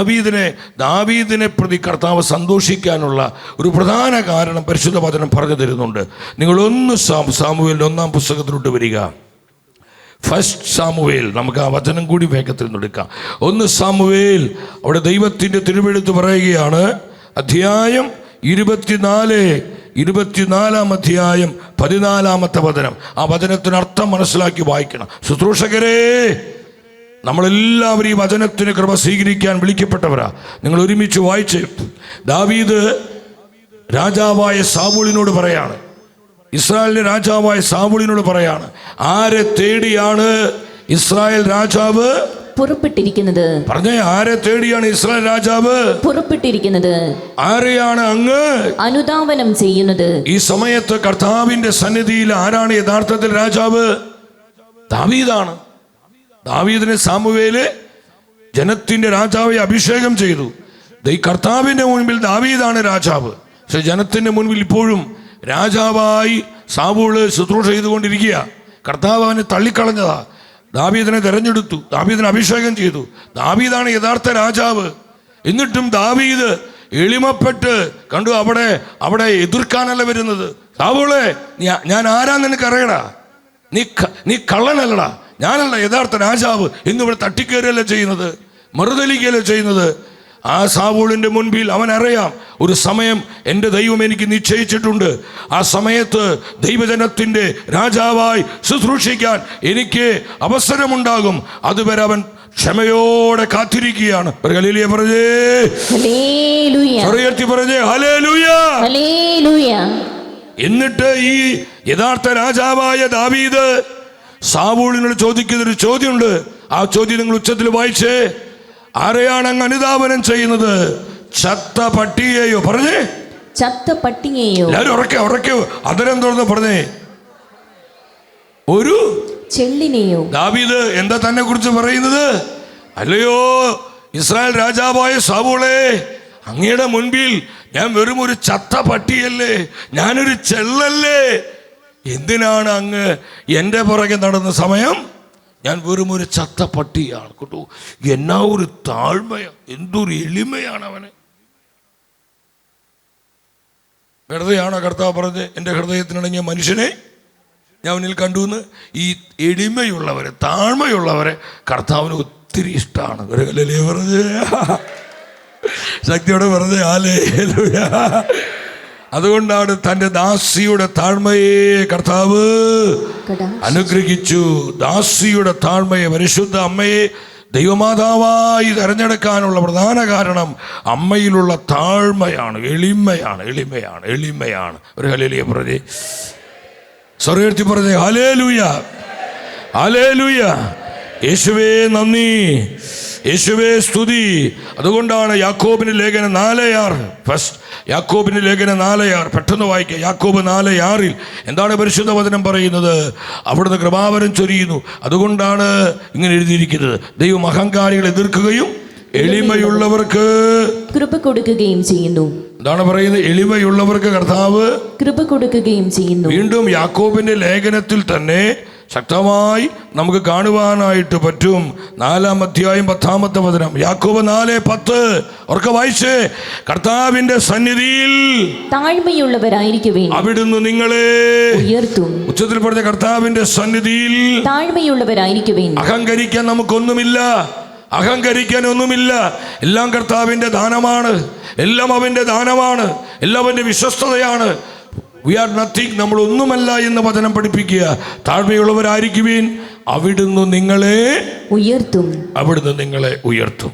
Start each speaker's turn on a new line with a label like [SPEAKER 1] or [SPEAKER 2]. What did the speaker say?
[SPEAKER 1] ദാവീദിനെ ദാവീദിനെ പ്രതി കർത്താവ് സന്തോഷിക്കാനുള്ള ഒരു പ്രധാന കാരണം പരിശുദ്ധ വചനം പറഞ്ഞു തരുന്നുണ്ട്. നിങ്ങളൊന്ന് സാം സാമുവേലിന്റെ ഒന്നാം പുസ്തകത്തിലോട്ട് വരിക. ഫസ്റ്റ് സാമുവേൽ നമുക്ക് ആ വചനം കൂടി വേഗത്തിൽ നിന്നെടുക്കാം ഒന്ന് സാമുവേൽ അവിടെ ദൈവത്തിന്റെ തിരുവെഴുത്ത് പറയുകയാണ്. അധ്യായം ഇരുപത്തിനാല് ഇരുപത്തിനാലാം അധ്യായം പതിനാലാമത്തെ വചനം. ആ വചനത്തിന് അർത്ഥം മനസ്സിലാക്കി വായിക്കണം. ശുശ്രൂഷകരേ നമ്മളെല്ലാവരും ഈ വചനത്തിന് കൃപ സ്വീകരിക്കാൻ വിളിക്കപ്പെട്ടവരാ. നിങ്ങൾ ഒരുമിച്ച് വായിച്ച് ദാവീദ് രാജാവായ സാബുളിനോട് പറയാണ്. ഇസ്രായേലിന്റെ രാജാവായ സാബുളിനോട് പറയാണ് ആരെ തേടിയാണ് ഇസ്രായേൽ രാജാവ്?
[SPEAKER 2] പുറപ്പെട്ടിരിക്കുന്നത്.
[SPEAKER 1] പറഞ്ഞേ ആരെ തേടിയാണ് ഇസ്രായേൽ രാജാവ്?
[SPEAKER 2] പുറപ്പെട്ടിരിക്കുന്നത്.
[SPEAKER 1] ആരെയാണ് അങ്ങ്
[SPEAKER 2] അനുദാപനം ചെയ്യുന്നത്.
[SPEAKER 1] ഈ സമയത്ത് കർത്താവിന്റെ സന്നിധിയിൽ ആരാണ് യഥാർത്ഥത്തിൽ രാജാവ്? ദാവീദാണ്. ദാവീദിനെ സാമുവേൽ ജനത്തിന്റെ രാജാവെ അഭിഷേകം ചെയ്തു. ദൈ കർത്താവിന്റെ മുൻപിൽ ദാവീദാണ് രാജാവ്. പക്ഷെ ജനത്തിന്റെ മുൻപിൽ ഇപ്പോഴും രാജാവായി സാവൂൾ ശുശ്രൂഷ ചെയ്തുകൊണ്ടിരിക്കുക. കർത്താവ് അവനെ തള്ളിക്കളഞ്ഞതാ. ദാവീദിനെ തെരഞ്ഞെടുത്തു. ദാവീദിനെ അഭിഷേകം ചെയ്തു. ദാവീദാണ് യഥാർത്ഥ രാജാവ്. എന്നിട്ടും ദാവീദ് എളിമപ്പെട്ട് കണ്ടു അവിടെ അവിടെ എതിർക്കാനല്ല വരുന്നത്. സാവൂളെ ഞാ- ഞാൻ ആരാ നിനക്ക് അറിയടാ നീ നീ കള്ളനല്ലടാ. ഞാനല്ല യഥാർത്ഥ രാജാവ് എന്നിവിടെ തട്ടിക്കേറുകയല്ല ചെയ്യുന്നത്? മറുതലിക്കുകയല്ല ചെയ്യുന്നത്? ആ സാവൂളിന്റെ മുൻപിൽ അവൻ അറിയാം ഒരു സമയം എന്റെ ദൈവം എനിക്ക് നിശ്ചയിച്ചിട്ടുണ്ട്. ആ സമയത്ത് ദൈവജനത്തിന്റെ രാജാവായി ശുശ്രൂഷിക്കാൻ എനിക്ക് അവസരമുണ്ടാകും. അതുവരെ അവൻ ക്ഷമയോടെ കാത്തിരിക്കുകയാണ്. ഗലീലിയ പറഞ്ഞേ. പറഞ്ഞേ. ഹലേ എന്നിട്ട് ഈ യഥാർത്ഥ രാജാവായ ദാവീദ് സാവൂളിനോട് ചോദിക്കുന്ന ഒരു ചോദ്യമുണ്ട്. ആ ചോദ്യം നിങ്ങൾ ഉച്ചത്തിൽ വായിച്ചേ. ആരെയാണ് അങ്ങ് അനുധാപനം ചെയ്യുന്നത്? ചത്ത പട്ടിയെയോ പറഞ്ഞേ.
[SPEAKER 2] ചത്ത പട്ടിയെയോ
[SPEAKER 1] എല്ലാവരും ഉറക്കെ ഉറക്കെ. അതരം തുറന്ന് പറഞ്ഞേ. ഒരു
[SPEAKER 2] ചെള്ളിനെയോ?
[SPEAKER 1] ദാവീദ് എന്താ തന്നെ കുറിച്ച് പറയുന്നത്? അല്ലയോ ഇസ്രായേൽ രാജാവായ സാവൂളെ അങ്ങയുടെ മുൻപിൽ ഞാൻ വെറും ഒരു ചത്ത പട്ടിയല്ലേ ഞാനൊരു ചെള്ളല്ലേ എന്തിനാണ് അങ്ങ് എന്റെ പുറകെ നടന്ന സമയം? ഞാൻ വെറും ഒരു ചത്ത പട്ടിയാണ് കേട്ടോ. എന്നാ ഒരു താഴ്മയാണ് എന്തൊരു എളിമയാണ് അവന്. വെറുതെയാണോ കർത്താവ് പറഞ്ഞ് എന്റെ ഹൃദയത്തിനിണങ്ങിയ മനുഷ്യനെ ഞാൻ അവനിൽ കണ്ടു എന്ന്? ഈ എളിമയുള്ളവരെ താഴ്മയുള്ളവരെ കർത്താവിന് ഒത്തിരി ഇഷ്ടമാണ് ഒരു ശക്തിയോടെ പറഞ്ഞ് ആലേ അതുകൊണ്ടാണ് തന്റെ ദാസിയുടെ താഴ്മയെ കർത്താവ് അനുഗ്രഹിച്ചു. ദാസിയുടെ താഴ്മയെ പരിശുദ്ധ അമ്മയെ ദൈവമാതാവായി തെരഞ്ഞെടുക്കാനുള്ള പ്രധാന കാരണം അമ്മയിലുള്ള താഴ്മയാണ് എളിമയാണ് എളിമയാണ് എളിമയാണ്. ഒരു ഹലേലിയ പറഞ്ഞേ. സ്വർഗത്തി പറഞ്ഞേ. ഹലേലൂയ ഹലേലൂയ യേശുവേ നന്ദി. യേശുവേ സ്തുതി. അതുകൊണ്ടാണ് യാക്കോബിന് ലേഖനം നാലയാർ ഫസ്റ്റ് യാക്കോബിന്റെ ലേഖനം നാലയാർ പെട്ടെന്ന് വായിക്കുക യാക്കോബ് നാലയാറിൽ എന്താണ് പരിശുദ്ധ വചനം പറയുന്നത്? അവിടുന്ന് കൃപാവരം ചൊരിയുന്നു. അതുകൊണ്ടാണ് ഇങ്ങനെ എഴുതിയിരിക്കുന്നത്. ദൈവം അഹങ്കാരികളെ എതിർക്കുകയും എളിമയുള്ളവർക്ക്
[SPEAKER 2] കൃപ കൊടുക്കുകയും ചെയ്യുന്നു.
[SPEAKER 1] എന്താണ് പറയുന്നത്? എളിമയുള്ളവർക്ക് കർത്താവ്
[SPEAKER 2] കൃപ കൊടുക്കുകയും ചെയ്യുന്നു.
[SPEAKER 1] വീണ്ടും യാക്കോബിന്റെ ലേഖനത്തിൽ തന്നെ ശക്തമായി നമുക്ക് കാണുവാനായിട്ട് പറ്റും. നാലാം അധ്യായം പത്താമത്തെ വചനം. യാക്കോബ് നാല് പത്ത്. ഓർക്ക വായിച്ചേ. കർത്താവിന്റെ സന്നിധിയിൽ
[SPEAKER 2] താഴ്മയുള്ളവരായിരിക്കുവേ
[SPEAKER 1] അവിടുന്ന് നിങ്ങളെ
[SPEAKER 2] ഉയർത്തും.
[SPEAKER 1] ഉച്ചത്തിൽ പറഞ്ഞ കർത്താവിന്റെ സന്നിധിയിൽ
[SPEAKER 2] താഴ്മയുള്ളവരായിരിക്കുവേ
[SPEAKER 1] അഹങ്കരിക്കാൻ നമുക്കൊന്നുമില്ല. അഹങ്കരിക്കാൻ ഒന്നുമില്ല. എല്ലാം കർത്താവിന്റെ ദാനമാണ്. എല്ലാം അവന്റെ ദാനമാണ്. എല്ലാം അവന്റെ വിശ്വസ്തതയാണ്. വി ആർ നത്തിങ് നമ്മൾ ഒന്നുമല്ല എന്ന് വചനം പഠിപ്പിക്കുക. താഴ്മയുള്ളവരായിരിക്കുവീൻ അവിടുന്ന് നിങ്ങളെ
[SPEAKER 2] ഉയർത്തും.
[SPEAKER 1] അവിടുന്ന് നിങ്ങളെ ഉയർത്തും.